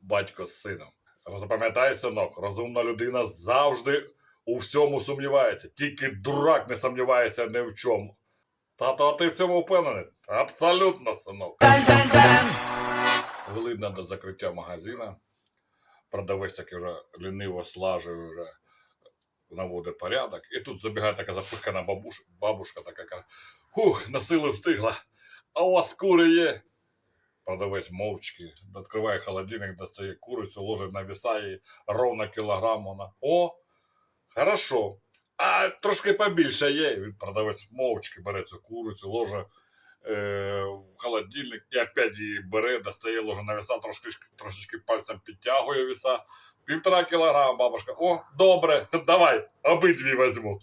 Батько з сином. Запам'ятай, синок, розумна людина завжди у всьому сумнівається. Тільки дурак не сумнівається ні в чому. Тато, а ти в цьому впевнений? Абсолютно, синок. Хвилина до закриття магазина. Продавець таки вже ліниво слажує, вже наводить порядок. І тут забігає така запихана бабуш, бабушка така каже, Хух, на силу встигла. А у вас кури є? Продавець мовчки, відкриває холодильник, достає курицю, ложить на віса і ровно кілограм вона. О, хорошо. А трошки побільше є. Він продавець мовчки бере цю курицю, ложе е, в холодильник і опять її бере, достає, ложе на віса, трошки, трошечки пальцем підтягує віса. Півтора кілограма бабушка. О, добре, давай, обидві візьму.